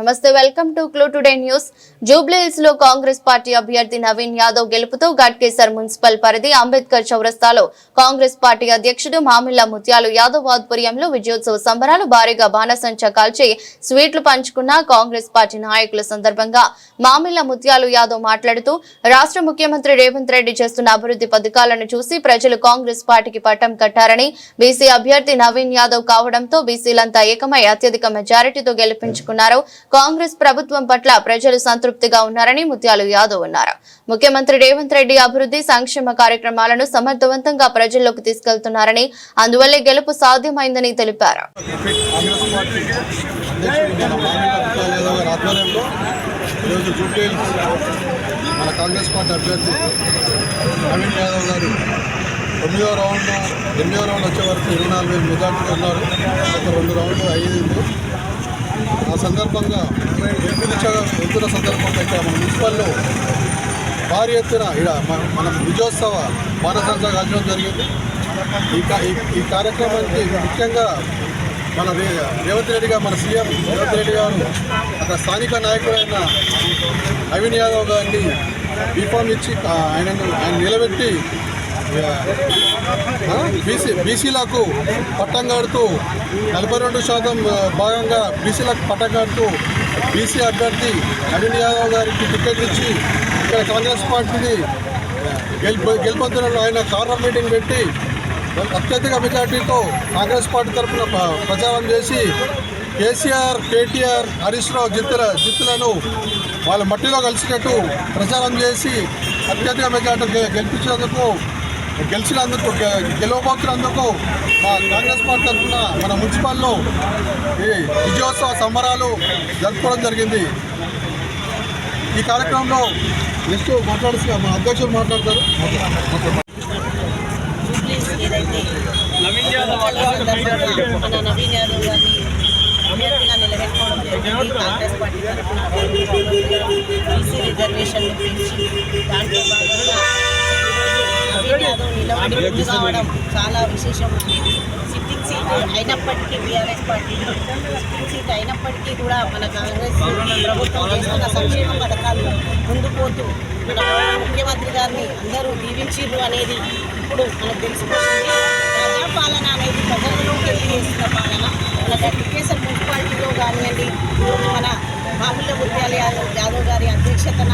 నమస్తే welcome to clue today news. జూబ్లీహిల్స్లో Congress party అభ్యర్థి నవీన్ యాదవ్ గెలుపుతో ఘట్కేసర్ మున్సిపల్ పరిధి అంబేద్కర్ చౌరస్తాలో. కాంగ్రెస్ పార్టీ అధ్యక్షుడు మామిళ్ళ ముత్యాలు యాదవ్ ఆధ్వర్యంలో విజయోత్సవ సంబరాలు భారీగా బాణసంచ కాల్చి స్వీట్లు పంచుకున్న కాంగ్రెస్ పార్టీ నాయకుల సందర్భంగా మామిళ్ళ ముత్యాలు యాదవ్ మాట్లాడుతూ రాష్ట్ర ముఖ్యమంత్రి రేవంత్ రెడ్డి చేస్తున్న అభివృద్ధి పథకాలను చూసి ప్రజలు కాంగ్రెస్ పార్టీకి పట్టం కట్టారని బీసీ అభ్యర్థి నవీన్ యాదవ్ కావడంతో బీసీలంతా ఏకమై అత్యధిక మెజారిటీతో గెలిపించుకున్నారు. కాంగ్రెస్ ప్రభుత్వం పట్ల ప్రజలు సంతృప్తిగా ఉన్నారని ముత్యాలు యాదవ్ అన్నారు. ముఖ్యమంత్రి రేవంత్ రెడ్డి అభివృద్ధి సంక్షేమ కార్యక్రమాలను సమర్థవంతంగా ప్రజల్లోకి తీసుకెళ్తున్నారని అందువల్లే గెలుపు సాధ్యమైందని తెలిపారు. ఈరోజు జూబ్లీ మన కాంగ్రెస్ పార్టీ అభ్యర్థి నవీన్ యాదవ్ గారు తొమ్మిదో రౌండ్ ఎనిమిదో రౌండ్ వచ్చే వరకు ఇరవై నాలుగు వేలు మెజార్టీలో ఉన్నారు. ఒక రెండు రౌండ్లు అయ్యింది ఆ సందర్భంగా ఎత్తున ఎత్తున సందర్భంగా ఇక్కడ మన మున్సిపల్లో భారీ ఎత్తున ఇక్కడ మన మన విజయోత్సవ బాణసంచ కాల్చడం జరిగింది. ఈ ఈ- కార్యక్రమానికి ముఖ్యంగా మన రేవంత్ రెడ్డి గారు మన సీఎం రేవంత్ రెడ్డి గారు అక్కడ స్థానిక నాయకుడైన అవిన్ యాదవ్ గారిని బీఫామ్ ఇచ్చి ఆయనను ఆయన నిలబెట్టి బీసీ బీసీలకు పట్టం కడుతూ నలభై రెండు శాతం uh, భాగంగా బీసీలకు పట్టం కడుతూ బీసీ అభ్యర్థి నవీన్ యాదవ్ గారికి టికెట్ ఇచ్చి ఇక్కడ కాంగ్రెస్ పార్టీని uh, గెలుపు గెలుపొందడంలో ఆయన కార్నర్ మీటింగ్ పెట్టి అత్యధిక మెజార్టీతో కాంగ్రెస్ పార్టీ తరఫున ప్రచారం చేసి కేసీఆర్ కేటీఆర్ హరీష్ రావు జిత్తుల జిత్తులను వాళ్ళ మట్టిలో కలిసినట్టు ప్రచారం చేసి అత్యధిక మెజార్టీ గె- గెలిచినందుకు గెలవబోతున్నందుకు మా కాంగ్రెస్ పార్టీ తరఫున మన మున్సిపల్లో ఈ విజయోత్సవ సంబరాలు జరుపుకోవడం జరిగింది. ఈ కార్యక్రమంలో నెక్స్ట్ మాట్లాడుతున్న మా అధ్యక్షులు మాట్లాడతారు. జూబ్లీస్ ఏదైతే సందర్భంగా మన నవీన్ యాదవ్ గారిని అభ్యర్థిగా నిలబెట్టుకోవడం జరిగింది. కాంగ్రెస్ పార్టీ తరఫున. బీసీ రిజర్వేషన్లు పెంచి దాంట్లో భాగంగా నవీన్ యాదవ్ నిలబడి ముందు కావడం చాలా విశేషం. సిట్టింగ్ సీట్ అయినప్పటికీ బీఆర్ఎస్ పార్టీ సిట్టింగ్ సీట్ అయినప్పటికీ కూడా మన కాంగ్రెస్ ప్రభుత్వం చేస్తున్న సంక్షేమ పథకాలు ముందు పోతూ మన ముఖ్యమంత్రి గారిని అందరూ దీవించిర్రు అనేది ఇప్పుడు మనకు తెలిసిపోతుంది. ప్రజా పాలన అనేది ప్రజలలోకి వెళ్ళి చేస్తున్న పాలన. మన గట్టికేశ్వర మున్సిపాలిటీలో కానివ్వండి మన బాహుళ్య ముత్యాల యాదవ్ యాదవ్ గారి అధ్యక్షతన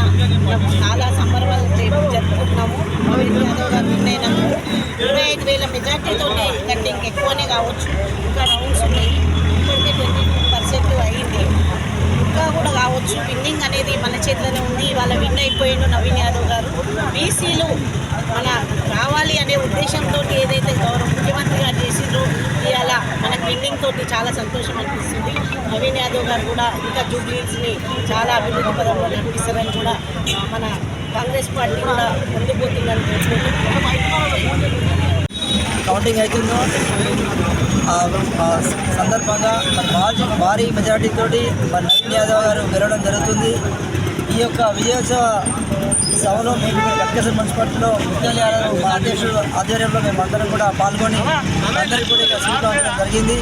చాలా సంబరాలు జరుపుకుంటున్నాము. నవీన్ యాదవ్ గారు నిర్ణయం ఇరవై ఐదు వేల మెజార్టీతోనే కంటే ఇంకెక్కువనే కావచ్చు. ఇంకా రౌండ్స్ ఉన్నాయి. ఇప్పటికే ట్వంటీ టూ పర్సెంట్ అయ్యింది ఇంకా కూడా కావచ్చు. విన్నింగ్ అనేది మన చేతిలోనే ఉంది. వాళ్ళ విన్ అయిపోయిండు నవీన్ యాదవ్ గారు. బీసీలు మన రావాలి అనే ఉద్దేశంతో ఏదైతే గౌరవ ముఖ్యమంత్రి ఎండింగ్ తోటి చాలా సంతోషం అనిపిస్తుంది. నవీన్ యాదవ్ గారు కూడా ఇంకా జూబ్లీస్ని చాలా అభివృద్ధి పదంలో నడిపిస్తారని కూడా మన కాంగ్రెస్ పార్టీ కూడా ముందుపోతుందని కౌంటింగ్ అవుతుందో సందర్భంగా భారీ భారీ మెజార్టీతోటి మరి నవీన్ యాదవ్ గారు గెలవడం జరుగుతుంది. ఈ యొక్క విజయోత్సవ సభలో మేము లక్కేశ్వర మున్సిపాలిటీలో ముఖ్యాలయాలు మా అధ్యక్షుడు ఆధ్వర్యంలో మేము అందరం కూడా పాల్గొని అందరికీ కూడా ఇక్కడ జరిగింది.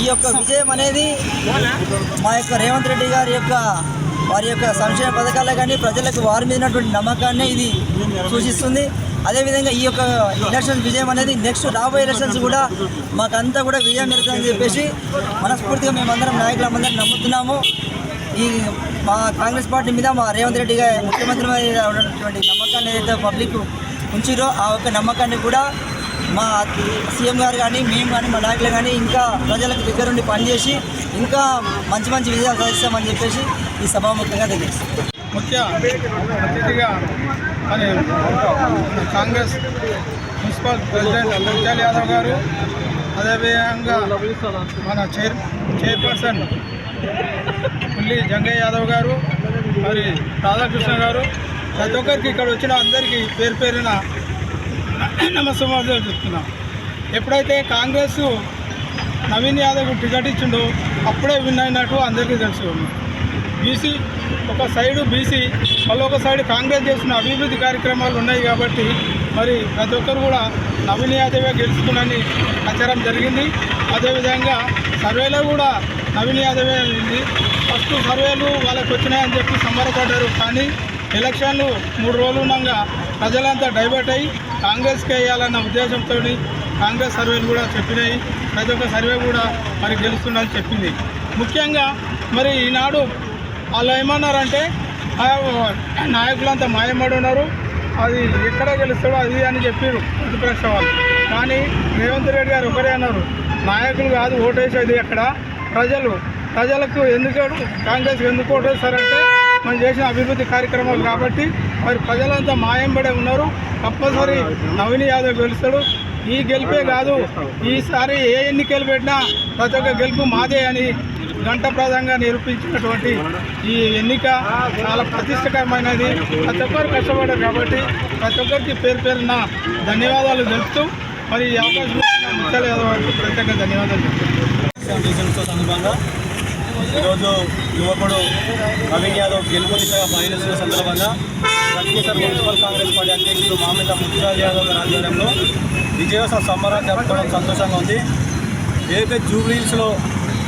ఈ యొక్క విజయం అనేది మా యొక్క రేవంత్ రెడ్డి గారి యొక్క వారి యొక్క సంక్షేమ పథకాలే కానీ ప్రజలకు వారి మీద ఉన్నటువంటి నమ్మకాన్ని ఇది సూచిస్తుంది. అదేవిధంగా ఈ యొక్క ఎలక్షన్ విజయం అనేది నెక్స్ట్ రాబోయే ఎలక్షన్స్ కూడా మాకంతా కూడా విజయం జరుగుతుందని చెప్పేసి మనస్ఫూర్తిగా మేమందరం నాయకులందరం నమ్ముతున్నాము. ఈ మా కాంగ్రెస్ పార్టీ మీద మా రేవంత్ రెడ్డి గారి ముఖ్యమంత్రి మీద ఉన్నటువంటి నమ్మకాన్ని ఏదైతే పబ్లిక్ ఉంచిరో ఆ యొక్క నమ్మకాన్ని కూడా మా సీఎం గారు కానీ మేము కానీ మా నాయకులు కానీ ఇంకా ప్రజలకు దగ్గరుండి పనిచేసి ఇంకా మంచి మంచి విజయాలు సాధిస్తామని చెప్పేసి ఈ సభాముఖంగా తెలియజేస్తాం ముఖ్య అతిథిగా అని కాంగ్రెస్ మున్సిపల్ ప్రెసిడెంట్ ముత్యాల యాదవ్ గారు అదేవిధంగా మన చైర్ చైర్పర్సన్ పుల్లి జంగయ్య యాదవ్ గారు మరి రాధాకృష్ణ గారు ప్రతి ఒక్కరికి ఇక్కడ వచ్చిన అందరికీ పేరు పేరున నమస్కారం చెప్తున్నాం. ఎప్పుడైతే కాంగ్రెస్ నవీన్ యాదవ్ టికెట్ ఇచ్చిండో అప్పుడే విన్ అయినట్టు అందరికీ తెలుసు. బీసీ ఒక సైడు బీసీ మళ్ళీ ఒక సైడ్ కాంగ్రెస్ చేసిన అభివృద్ధి కార్యక్రమాలు ఉన్నాయి కాబట్టి మరి ప్రతి ఒక్కరు కూడా నవీన్ యాదవే గెలుచుకునని ప్రచారం జరిగింది. అదేవిధంగా సర్వేలో కూడా నవీన్ యాదవే ఉంది ఫస్ట్ సర్వేలు వాళ్ళకి వచ్చినాయని చెప్పి సంబరపడ్డారు కానీ ఎలక్షన్లు మూడు రోజులు ఉండగా ప్రజలంతా డైవర్ట్ అయ్యి కాంగ్రెస్కి వేయాలన్న ఉద్దేశంతో కాంగ్రెస్ సర్వేలు కూడా చెప్పినాయి. ప్రతి ఒక్క సర్వే కూడా మరి గెలుస్తుందని చెప్పింది. ముఖ్యంగా మరి ఈనాడు వాళ్ళు ఏమన్నారంటే నాయకులంతా మాయమడి ఉన్నారు అది ఎక్కడ గెలుస్తాడో అది అని చెప్పారు ప్రతిపక్ష వాళ్ళు. కానీ రేవంత్ రెడ్డి గారు ఒకరే అన్నారు నాయకులు కాదు ఓటేసేది ఎక్కడ? ప్రజలు. ప్రజలకు ఎందుకు కాంగ్రెస్ ఎందుకు ఓటేస్తారంటే మనం చేసిన అభివృద్ధి కార్యక్రమాలు కాబట్టి మరి ప్రజలంతా మాయంబడే ఉన్నారు. తప్పనిసరి నవీన్ యాదవ్ గెలుస్తాడు. ఈ గెలిపే కాదు ఈసారి ఏ ఎన్నికలు పెట్టినా ప్రతి ఒక్క గెలుపు మాదే అని ఘంటప్రదంగా నిరూపించినటువంటి ఈ ఎన్నిక చాలా ప్రతిష్టకరమైనది. ప్రతి ఒక్కరు కష్టపడ్డారు కాబట్టి ప్రతి ఒక్కరికి పేరు పేరున ధన్యవాదాలు తెలుపుతూ మరి ఈ అవకాశం ముత్యాల యాదవ్ గారికి ప్రత్యేక ధన్యవాదాలు చెప్తున్నాను సందర్భంగా ఈరోజు యువకుడు నవీన్ యాదవ్ గెలుపు దిశగా పయనిస్తున్న సందర్భంగా ప్రత్యేక మున్సిపల్ కాంగ్రెస్ పార్టీ అధ్యక్షుడు మామిత ముత్తురాజు యాదవ్ గారి ఆధ్వర్యంలో విజయోత్సవ సంబరాలు జరుపుకోవడం సంతోషంగా ఉంది. ఏదైతే జూబ్లీస్లో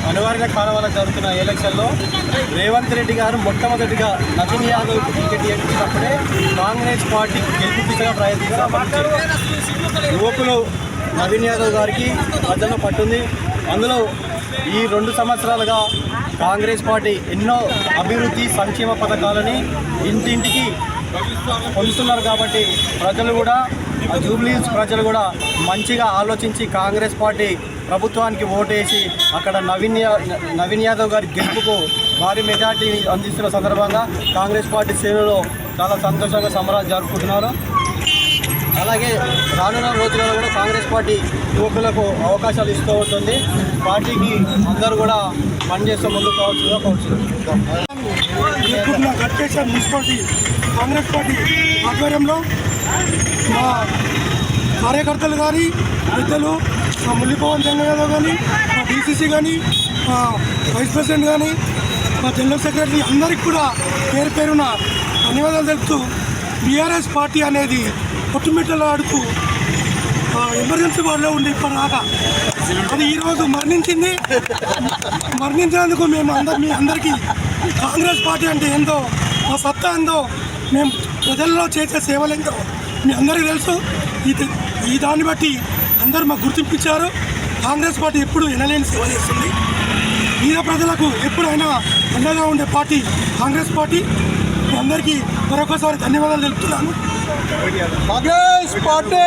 అనివార్య కారణాల జరుగుతున్న ఎలక్షన్లో రేవంత్ రెడ్డి గారు మొట్టమొదటిగా నవీన్ యాదవ్ టికెట్ ఇచ్చినప్పుడే కాంగ్రెస్ పార్టీ గెలిపించగా ప్రయత్నించారు యువకులు నవీన్ యాదవ్ గారికి మధ్యలో పట్టుంది అందులో ఈ రెండు సంవత్సరాలుగా కాంగ్రెస్ పార్టీ ఎన్నో అభివృద్ధి సంక్షేమ పథకాలని ఇంటింటికి పొందుతున్నారు కాబట్టి ప్రజలు కూడా ఆ జూబ్లీస్ ప్రజలు కూడా మంచిగా ఆలోచించి కాంగ్రెస్ పార్టీ ప్రభుత్వానికి ఓటేసి అక్కడ నవీన్ నవీన్ యాదవ్ గారి గెలుపుకు భారీ మెజార్టీని అందిస్తున్న సందర్భంగా కాంగ్రెస్ పార్టీ శ్రేణులు చాలా సంతోషంగా సంబరాలు జరుపుకుంటున్నారు. అలాగే రానున్న రోజులలో కూడా కాంగ్రెస్ పార్టీ యువకులకు అవకాశాలు ఇస్తూ ఉంటుంది. పార్టీకి అందరూ కూడా పనిచేస్తూ ముందుకు కావచ్చు కావచ్చు మున్సిపాలిటీ కాంగ్రెస్ పార్టీ ఆధ్వర్యంలో. మా కార్యకర్తలు కానీ పెద్దలు మా ముల్లిపవన్ చంద్ర యాదవ్ కానీ మా డీసీసీ కానీ మా వైస్ ప్రెసిడెంట్ కానీ మా జనరల్ సెక్రటరీ అందరికి కూడా పేరు పేరున ధన్యవాదాలు తెలుపుతూ బీఆర్ఎస్ పార్టీ అనేది కొట్టుమిట్టలు ఆడుతూ ఆ, ఎమర్జెన్సీ వార్డులో ఉండి ఇప్పటిదాకా. అది ఈరోజు మరణించింది. మరణించినందుకు మేము అందరు మీ అందరికీ కాంగ్రెస్ పార్టీ అంటే ఏందో మా సత్తా ఏందో మేము ప్రజల్లో చేసే సేవలు ఏందో మీ అందరికీ తెలుసు ఇది ఈ దాన్ని బట్టి అందరూ మాకు గుర్తింపించారు. కాంగ్రెస్ పార్టీ ఎప్పుడు ఎనలేని సేవ చేస్తుంది. మీద ప్రజలకు ఎప్పుడైనా అండగా ఉండే పార్టీ కాంగ్రెస్ పార్టీ. మీ అందరికీ మరొకసారి ధన్యవాదాలు తెలుపుతున్నాను. Congress party!